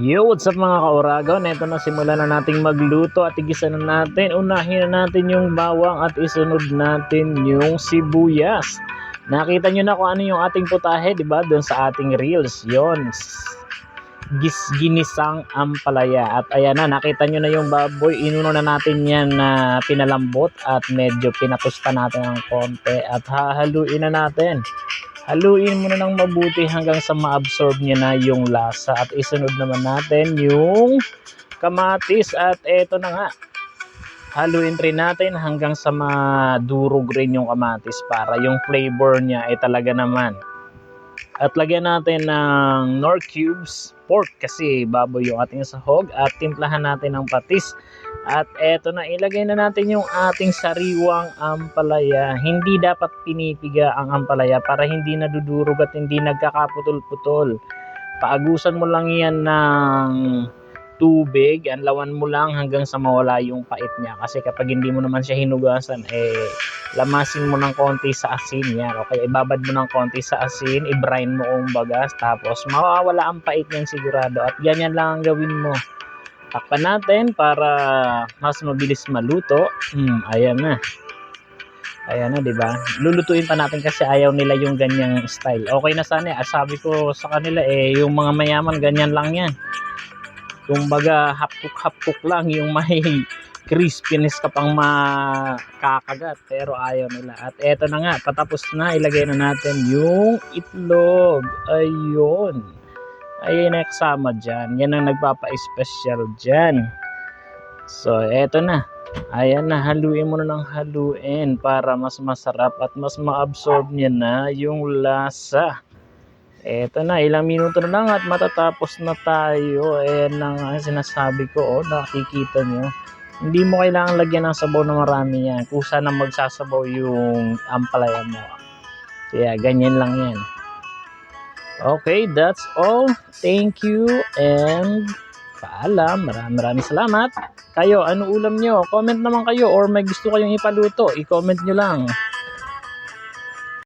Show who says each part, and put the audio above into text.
Speaker 1: Yo, what's up mga kauragon? Ito na simulan na nating magluto at igisa na natin. Unahin na natin yung bawang at isunod natin yung sibuyas. Nakita nyo na kung ano yung ating putahe, di ba? Doon sa ating reels. Yon. Gis ginisang ampalaya. At ayan na, nakita nyo na yung baboy. Inuno na natin yan na pinalambot at medyo pinatusta natin ng konti. At hahaluin na natin. Haluin mo na ng mabuti hanggang sa ma-absorb niya na yung lasa. At isunod naman natin yung kamatis. At eto na nga. Haluin rin natin hanggang sa madurog rin yung kamatis para yung flavor niya ay talaga naman. At lagyan natin ng nor cubes pork kasi baboy yung ating sahog at timplahan natin ng patis. At eto na, ilagay na natin yung ating sariwang ampalaya. Hindi dapat pinipiga ang ampalaya para hindi nadudurog at hindi nagkakaputol-putol. Paagusan mo lang yan ng tubig, anlawan mo lang hanggang sa mawala yung pait niya. Kasi kapag hindi mo naman siya hinugasan, eh, lamasin mo ng konti sa asin yan. Okay, ibabad mo ng konti sa asin, i-brine mo kung bagas, tapos mawawala ang pait niyan sigurado. At ganyan lang ang gawin mo. Takpan natin para mas mabilis maluto. Hmm, ayan na. Ayan na, 'di ba? Lulutuin pa natin kasi ayaw nila yung ganyang style. Okay na sana, eh. sabi ko sa kanila eh yung mga mayaman ganyan lang 'yan. Kumbaga hapkuk hapkuk lang yung may crispiness ka pang makakagat pero ayaw nila. At eto na nga, patapos na ilagay na natin yung itlog. Ayun. Ayun na kasama dyan. Yan ang nagpapa-special dyan. So, eto na. Ayan na, haluin mo na ng haluin para mas masarap at mas ma-absorb niya na yung lasa. Eto na, ilang minuto na lang at matatapos na tayo. Ayan ang sinasabi ko, oh, nakikita nyo. Hindi mo kailangan lagyan ng sabaw na marami yan. Kusa na magsasabaw yung ampalaya mo. Kaya ganyan lang yan. Okay, that's all. Thank you and paalam. Maraming maraming salamat. Kayo, ano ulam nyo? Comment naman kayo or may gusto kayong ipaluto. I-comment nyo lang.